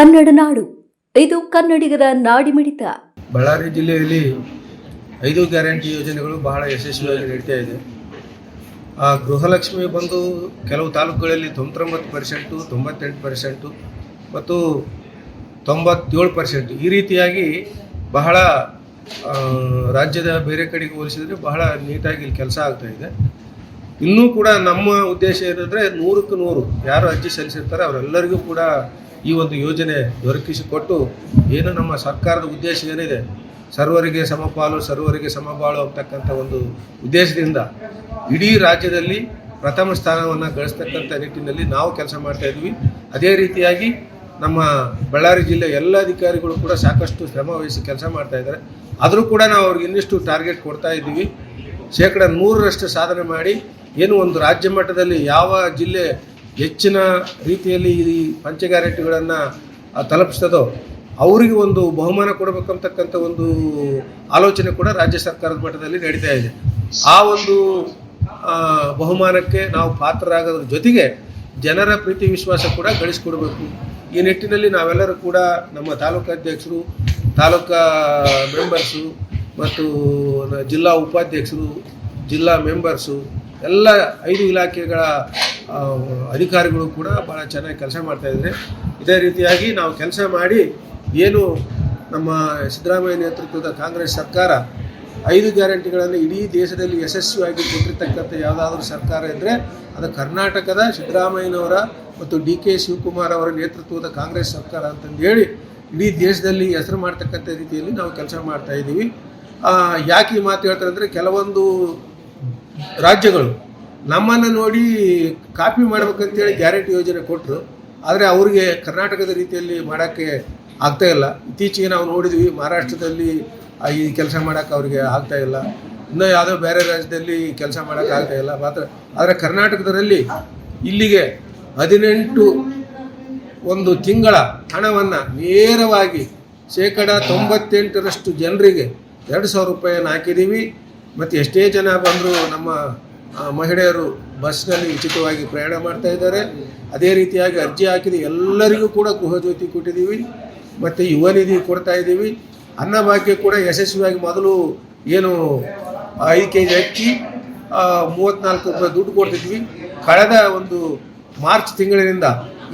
ಕನ್ನಡ ನಾಡು. ಇದು ಕನ್ನಡಿಗರ ನಾಡಿಮಿಡಿತ ಬಳ್ಳಾರಿ ಜಿಲ್ಲೆಯಲ್ಲಿ ಐದು ಗ್ಯಾರಂಟಿ ಯೋಜನೆಗಳು ಬಹಳ ಯಶಸ್ವಿಯಾಗಿ ನಡೀತಾ ಇದೆ. ಆ ಗೃಹಲಕ್ಷ್ಮಿ ಬಂದು ಕೆಲವು ತಾಲೂಕುಗಳಲ್ಲಿ ತೊಂಬತ್ತೊಂಬತ್ತು ಪರ್ಸೆಂಟು, ತೊಂಬತ್ತೆಂಟು ಪರ್ಸೆಂಟು ಮತ್ತು ತೊಂಬತ್ತೇಳು ಪರ್ಸೆಂಟ್ ಈ ರೀತಿಯಾಗಿ ಬಹಳ ರಾಜ್ಯದ ಬೇರೆ ಕಡೆಗೆ ಹೋಲಿಸಿದರೆ ಬಹಳ ನೀಟಾಗಿ ಇಲ್ಲಿ ಕೆಲಸ ಆಗ್ತಾಯಿದೆ ಇನ್ನೂ ಕೂಡ ನಮ್ಮ ಉದ್ದೇಶ ಏನಂದರೆ ನೂರಕ್ಕೆ ನೂರು ಯಾರು ಅರ್ಜಿ ಸಲ್ಲಿಸಿರ್ತಾರೆ ಅವರೆಲ್ಲರಿಗೂ ಕೂಡ ಈ ಒಂದು ಯೋಜನೆ ದೊರಕಿಸಿಕೊಟ್ಟು ಏನು ನಮ್ಮ ಸರ್ಕಾರದ ಉದ್ದೇಶ ಏನಿದೆ, ಸರ್ವರಿಗೆ ಸಮಪಾಲು, ಸರ್ವರಿಗೆ ಸಮಬಾಳು ಅಂತಕ್ಕಂಥ ಒಂದು ಉದ್ದೇಶದಿಂದ ಇಡೀ ರಾಜ್ಯದಲ್ಲಿ ಪ್ರಥಮ ಸ್ಥಾನವನ್ನು ಗಳಿಸ್ತಕ್ಕಂಥ ನಿಟ್ಟಿನಲ್ಲಿ ನಾವು ಕೆಲಸ ಮಾಡ್ತಾ ಇದ್ವಿ. ಅದೇ ರೀತಿಯಾಗಿ ನಮ್ಮ ಬಳ್ಳಾರಿ ಜಿಲ್ಲೆ ಎಲ್ಲ ಅಧಿಕಾರಿಗಳು ಕೂಡ ಸಾಕಷ್ಟು ಶ್ರಮ ವಹಿಸಿ ಕೆಲಸ ಮಾಡ್ತಾ ಇದ್ದಾರೆ. ಆದರೂ ಕೂಡ ನಾವು ಅವ್ರಿಗೆ ಇನ್ನಿಷ್ಟು ಟಾರ್ಗೆಟ್ ಕೊಡ್ತಾ ಇದ್ದೀವಿ. ಶೇಕಡ ನೂರರಷ್ಟು ಸಾಧನೆ ಮಾಡಿ ಏನು ಒಂದು ರಾಜ್ಯ ಮಟ್ಟದಲ್ಲಿ ಯಾವ ಜಿಲ್ಲೆ ಹೆಚ್ಚಿನ ರೀತಿಯಲ್ಲಿ ಈ ಪಂಚ ಗ್ಯಾರಂಟಿಗಳನ್ನು ತಲುಪಿಸ್ತದೋ ಅವರಿಗೆ ಒಂದು ಬಹುಮಾನ ಕೊಡಬೇಕಂತಕ್ಕಂಥ ಒಂದು ಆಲೋಚನೆ ಕೂಡ ರಾಜ್ಯ ಸರ್ಕಾರದ ಮಟ್ಟದಲ್ಲಿ ನಡೀತಾ ಇದೆ. ಆ ಒಂದು ಬಹುಮಾನಕ್ಕೆ ನಾವು ಪಾತ್ರರಾಗೋದ್ರ ಜೊತೆಗೆ ಜನರ ಪ್ರೀತಿ ವಿಶ್ವಾಸ ಕೂಡ ಗಳಿಸ್ಕೊಡ್ಬೇಕು. ಈ ನಿಟ್ಟಿನಲ್ಲಿ ನಾವೆಲ್ಲರೂ ಕೂಡ ನಮ್ಮ ತಾಲೂಕು ಅಧ್ಯಕ್ಷರು ತಾಲೂಕಾ ಮೆಂಬರ್ಸು ಮತ್ತು ಜಿಲ್ಲಾ ಉಪಾಧ್ಯಕ್ಷರು ಜಿಲ್ಲಾ ಮೆಂಬರ್ಸು ಎಲ್ಲ ಐದು ಇಲಾಖೆಗಳ ಅಧಿಕಾರಿಗಳು ಕೂಡ ಭಾಳ ಚೆನ್ನಾಗಿ ಕೆಲಸ ಮಾಡ್ತಾಯಿದ್ದಾರೆ ಇದೇ ರೀತಿಯಾಗಿ ನಾವು ಕೆಲಸ ಮಾಡಿ ಏನು ನಮ್ಮ ಸಿದ್ದರಾಮಯ್ಯ ನೇತೃತ್ವದ ಕಾಂಗ್ರೆಸ್ ಸರ್ಕಾರ ಐದು ಗ್ಯಾರಂಟಿಗಳನ್ನು ಇಡೀ ದೇಶದಲ್ಲಿ ಯಶಸ್ವಿಯಾಗಿ ಕೊಟ್ಟಿರ್ತಕ್ಕಂಥ ಯಾವುದಾದ್ರೂ ಸರ್ಕಾರ ಇದ್ದರೆ ಅದು ಕರ್ನಾಟಕದ ಸಿದ್ದರಾಮಯ್ಯನವರ ಮತ್ತು ಡಿ ಕೆ ಶಿವಕುಮಾರ್ ಅವರ ನೇತೃತ್ವದ ಕಾಂಗ್ರೆಸ್ ಸರ್ಕಾರ ಅಂತಂದು ಹೇಳಿ ಇಡೀ ದೇಶದಲ್ಲಿ ಹೆಸರು ಮಾಡ್ತಕ್ಕಂಥ ರೀತಿಯಲ್ಲಿ ನಾವು ಕೆಲಸ ಮಾಡ್ತಾ ಇದ್ದೀವಿ. ಆ, ಯಾಕೆ ಈ ಮಾತು ಹೇಳ್ತಾರೆ ಅಂದರೆ ಕೆಲವೊಂದು ರಾಜ್ಯಗಳು ನಮ್ಮನ್ನು ನೋಡಿ ಕಾಪಿ ಮಾಡ್ಬೇಕಂತೇಳಿ ಗ್ಯಾರಂಟಿ ಯೋಜನೆ ಕೊಟ್ಟರು ಆದರೆ ಅವರಿಗೆ ಕರ್ನಾಟಕದ ರೀತಿಯಲ್ಲಿ ಮಾಡೋಕ್ಕೆ ಇಲ್ಲ. ಇತ್ತೀಚೆಗೆ ನಾವು ನೋಡಿದ್ವಿ, ಮಹಾರಾಷ್ಟ್ರದಲ್ಲಿ ಈ ಕೆಲಸ ಮಾಡೋಕ್ಕೆ ಅವರಿಗೆ ಆಗ್ತಾ ಇಲ್ಲ. ಇನ್ನೂ ಯಾವುದೋ ಬೇರೆ ರಾಜ್ಯದಲ್ಲಿ ಕೆಲಸ ಮಾಡೋಕ್ಕೆ ಆಗ್ತಾಯಿಲ್ಲ ಮಾತ್ರ ಆದರೆ ಕರ್ನಾಟಕದಲ್ಲಿ ಇಲ್ಲಿಗೆ ಹದಿನೆಂಟು ಒಂದು ತಿಂಗಳ ಹಣವನ್ನು ನೇರವಾಗಿ ಶೇಕಡ ತೊಂಬತ್ತೆಂಟರಷ್ಟು ಜನರಿಗೆ ಎರಡು ಸಾವಿರ ರೂಪಾಯಿಯನ್ನು ಹಾಕಿದ್ದೀವಿ. ಮತ್ತು ಎಷ್ಟೇ ಜನ ಬಂದರೂ ನಮ್ಮ ಮಹಿಳೆಯರು ಬಸ್ನಲ್ಲಿ ಉಚಿತವಾಗಿ ಪ್ರಯಾಣ ಮಾಡ್ತಾ ಇದ್ದಾರೆ. ಅದೇ ರೀತಿಯಾಗಿ ಅರ್ಜಿ ಹಾಕಿದ ಎಲ್ಲರಿಗೂ ಕೂಡ ಗೃಹ ಜ್ಯೋತಿ ಕೊಟ್ಟಿದ್ದೀವಿ. ಮತ್ತು ಯುವ ನಿಧಿ ಕೊಡ್ತಾ ಇದ್ದೀವಿ. ಅನ್ನಭಾಗ್ಯ ಕೂಡ ಯಶಸ್ವಿಯಾಗಿ ಮೊದಲು ಏನು ಐದು ಕೆ ಜಿ ಅಕ್ಕಿ ಮೂವತ್ತ್ನಾಲ್ಕು ರೂಪಾಯಿ ದುಡ್ಡು ಕೊಡ್ತಿದ್ವಿ. ಕಳೆದ ಒಂದು ಮಾರ್ಚ್ ತಿಂಗಳಿನಿಂದ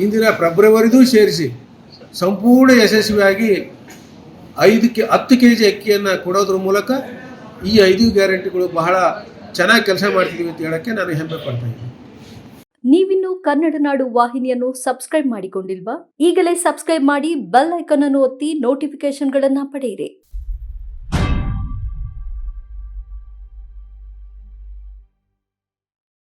ಇಂದಿನ ಫೆಬ್ರವರಿದೂ ಸೇರಿಸಿ ಸಂಪೂರ್ಣ ಯಶಸ್ವಿಯಾಗಿ ಐದು ಕೆ ಹತ್ತು ಕೆ ಜಿ ಅಕ್ಕಿಯನ್ನು ಕೊಡೋದ್ರ ಮೂಲಕ ಈ ಐದು ಗ್ಯಾರಂಟಿಗಳು ಬಹಳ ಚೆನ್ನಾಗಿ ಕೆಲಸ ಮಾಡ್ತಿದ್ದೀವಿ ಅಂತ ಹೇಳೋಕ್ಕೆ ನಾನು ಹೆಮ್ಮೆ ಪಡ್ತಾ ಇದ್ದೀನಿ. ನೀವಿನ್ನು ಕನ್ನಡ ನಾಡು ವಾಹಿನಿಯನ್ನು ಸಬ್ಸ್ಕ್ರೈಬ್ ಮಾಡಿಕೊಂಡಿಲ್ವಾ? ಈಗಲೇ ಸಬ್ಸ್ಕ್ರೈಬ್ ಮಾಡಿ ಬೆಲ್ ಐಕಾನ್ ಅನ್ನು ಒತ್ತಿ ನೋಟಿಫಿಕೇಶನ್ಗಳನ್ನು ಪಡೆಯಿರಿ.